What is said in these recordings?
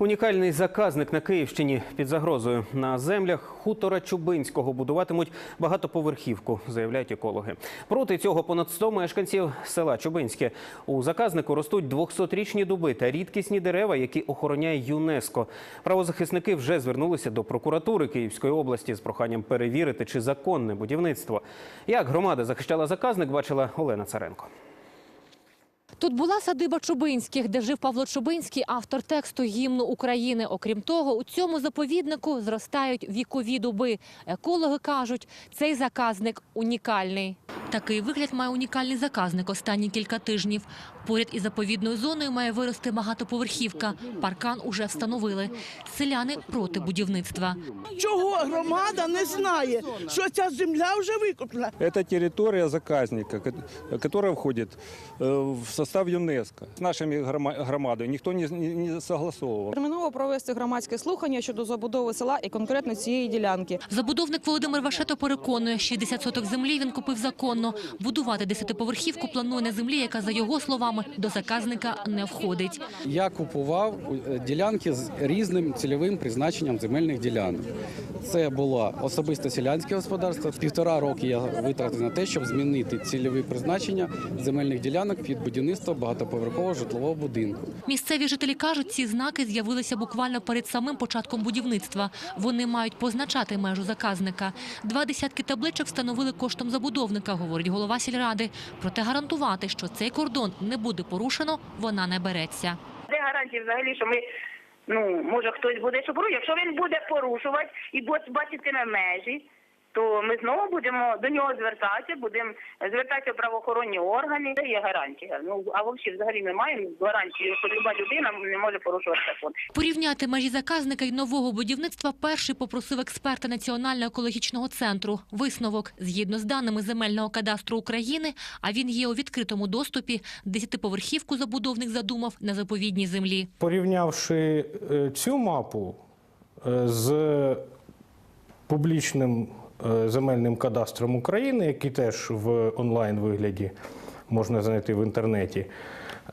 Унікальний заказник на Київщині під загрозою. На землях хутора Чубинського будуватимуть багатоповерхівку, заявляють екологи. Проти цього понад 100 мешканців села Чубинське. У заказнику ростуть 200-річні дуби та рідкісні дерева, які охороняє ЮНЕСКО. Правозахисники вже звернулися до прокуратури Київської області з проханням перевірити, чи законне будівництво. Як громада захищала заказник, бачила Олена Царенко. Тут була садиба Чубинських, де жив Павло Чубинський, автор тексту гімну України. Окрім того, у цьому заповіднику зростають вікові дуби. Екологи кажуть, цей заказник унікальний. Такий вигляд має унікальний заказник останні кілька тижнів. Поряд із заповідною зоною має вирости багатоповерхівка. Паркан уже встановили. Селяни проти будівництва. Чого громада не знає, що ця земля вже викуплена? Это территория заказника, ко- которая входит э, в состав ЮНЕСКО. С нашими грома- громадой никто не, не, не согласовывал. Терміново провести громадське слухання щодо забудови села і конкретно цієї ділянки. Забудовник Володимир Вашето переконує, 60 соток землі він купив законно. Будувати десятиповерхівку планує на землі, яка, за його словами, до заказника не входить. Я купував е, ділянки з різним цільовим призначенням земельних ділянок. Це було особисто селянське господарство. Півтора роки я витратив на те, щоб змінити цільове призначення земельних ділянок під будівництво багатоповерхового житлового будинку. Місцеві жителі кажуть, ці знаки з'явилися буквально перед самим початком будівництва. Вони мають позначати межу заказника. Два десятки табличок встановили коштом забудовника, говорить голова сільради. Проте гарантувати, що цей кордон не буде порушено, вона не береться. Де гарантії взагалі, що ми, ну, може хтось буде порушувати. Якщо він буде порушувати і буде на межі, то ми знову будемо до нього звертатися, будемо звертатися в правоохоронні органи. Це є гарантія. Ну, а взагалі взагалі ми маємо гарантію, що люба людина не може порушувати закон. Порівняти межі заказника і нового будівництва перший попросив експерта Національного екологічного центру. Висновок згідно з даними земельного кадастру України, а він є у відкритому доступі. Десятиповерхівку забудовник задумав на заповідній землі. Порівнявши е, цю мапу е, з публічним земельним кадастром України, який теж в онлайн вигляді можна знайти в інтернеті,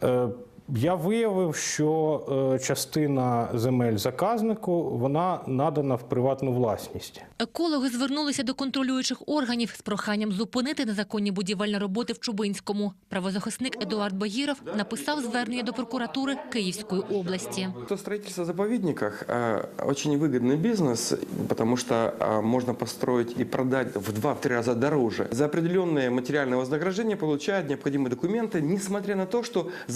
е, я виявив, що е, частина земель заказнику вона надана в приватну власність. Екологи звернулися до контролюючих органів з проханням зупинити незаконні будівельні роботи в Чубинському. Правозахисник Едуард Багіров написав звернення до прокуратури Київської області. То строительство в заповедниках э, очень выгодный бизнес, потому что э, можно построить и продать в 2-3 раза дороже. За определенное материальное вознаграждение получают необходимые документы, несмотря на то, что в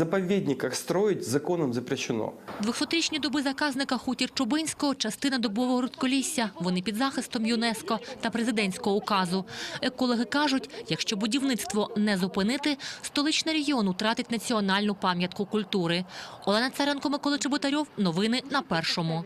заповедниках строить законом запрещено. Двохсотрічні доби заказника хутір Чубинського – частина добового рудколісся. Вони під захистом ЮНЕСКО та президентського указу. Екологи кажуть, якщо будівництво не зупинити, столичний регіон утратить національну пам'ятку культури. Олена Царенко, Микола Чеботарьов. Новини на Першому.